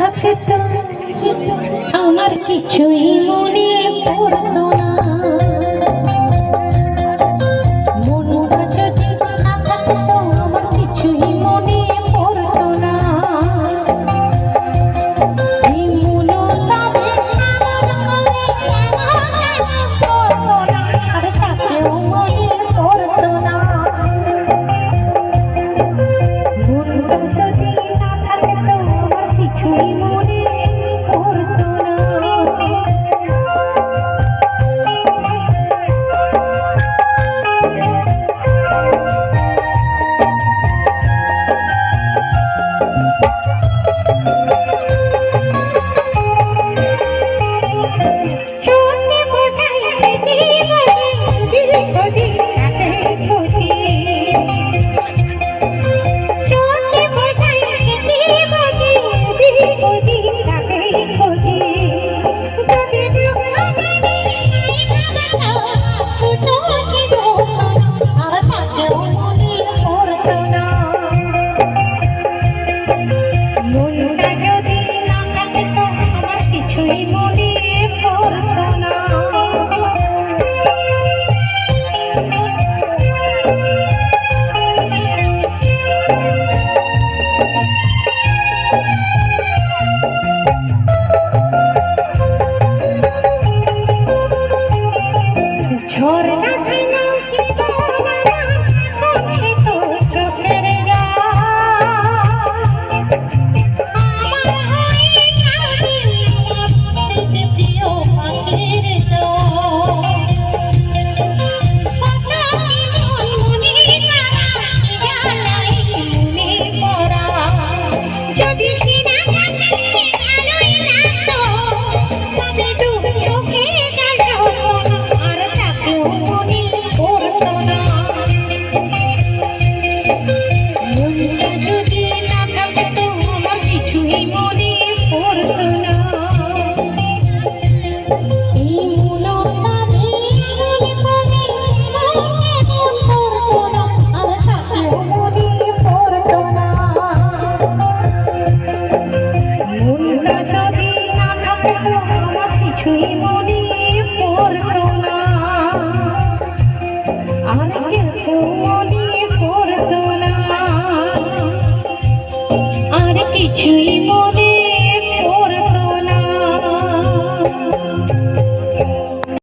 থাকতো আমার কিছুই মনে ছুঁয়ে ঝর্ণা ছাই to you.